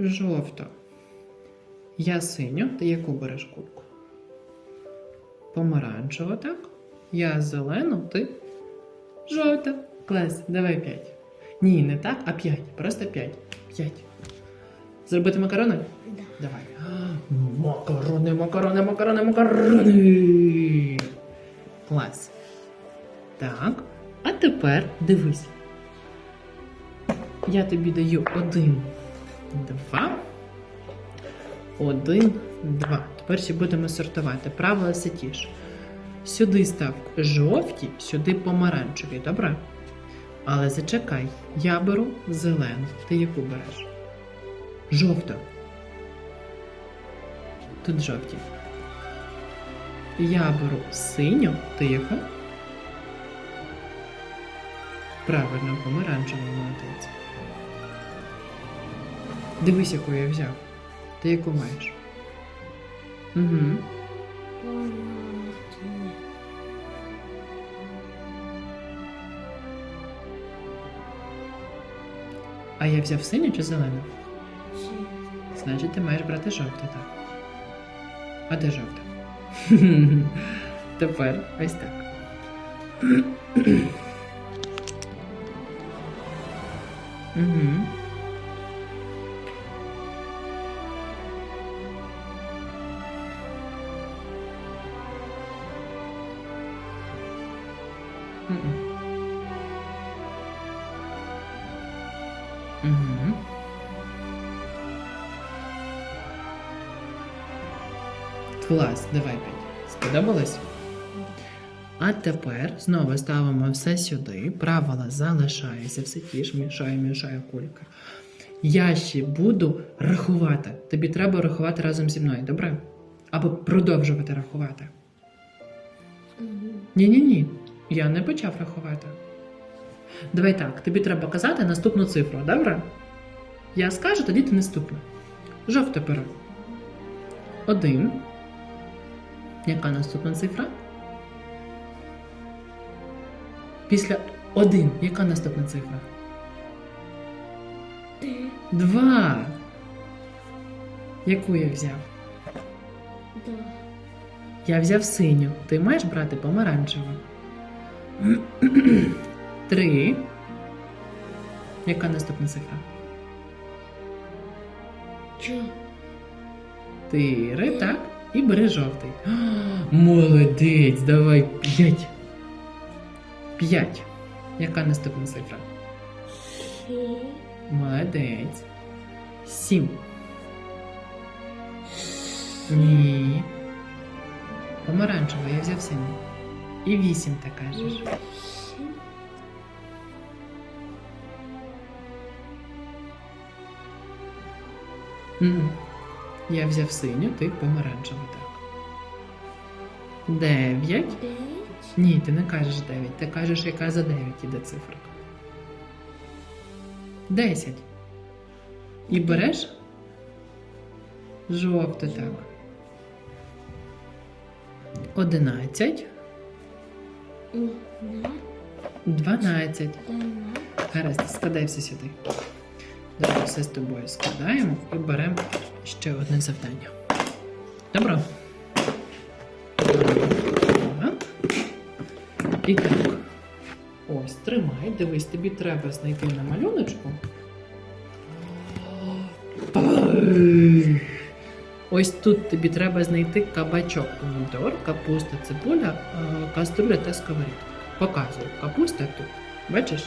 жовта. Я синю, ти яку береш кульку? Помаранчева, так? Я зелену, ти жовта. Клас, давай п'ять. Ні, не так, а п'ять. Просто п'ять. П'ять. Зробити макарони? Да. Давай. Макарони, макарони, макарони, макарони. Клас. Так. А тепер дивись. Я тобі даю один, два. Один, два. Тепер ще будемо сортувати. Правила все ті ж. Сюди став жовті, сюди помаранчеві, добре? Але зачекай, я беру зелену. Ти яку береш? Жовту. Тут жовті. Я беру синю, ти яку? Правильно, помаранчеву молодець. Дивись, яку я взяв. Ти яку маєш? Угу. А я взяв синю чи зелену? Значить, ти маєш брати жовту, так. А де жовта? Тепер ось так. Угу. Угу. Клас, давай п'ять. Сподобалось? А тепер знову ставимо все сюди. Правила залишаються, все ті ж мішає, мішає кулька. Я ще буду рахувати. Тобі треба рахувати разом зі мною, добре? Або продовжувати рахувати. Ні-ні-ні, я не почав рахувати. Давай так, тобі треба казати наступну цифру, добре? Я скажу, тоді ти наступна. Жовте перо. Один. Яка наступна цифра? Після один. Яка наступна цифра? Два. Яку я взяв? Да. Я взяв синю. Ти маєш брати помаранчеву. Три. Яка наступна цифра? Чотири, так? І бери жовтий. А, Молодець, давай п'ять. П'ять. Яка наступна цифра? Шесть. Молодець. Сім. Ні. Помаранчева, я взяв синю. І вісім ти кажеш. Я взяв синю, ти помаранчеву, так. Дев'ять. Девять. Ні, ти не кажеш дев'ять. Ти кажеш, яка за дев'ять іде цифра. Десять. І береш жовте, так. Одинадцять. Дванадцять. Гаразд, складай все сюди. Давай все з тобою складаємо і беремо ще одне завдання. Добро? І так. Ось, тримай, дивись, тобі треба знайти на малюночку. Ось тут тобі треба знайти кабачок, помідор, капуста, цибуля, е, каструля та сковорідка. Показую. Капуста тут. Бачиш?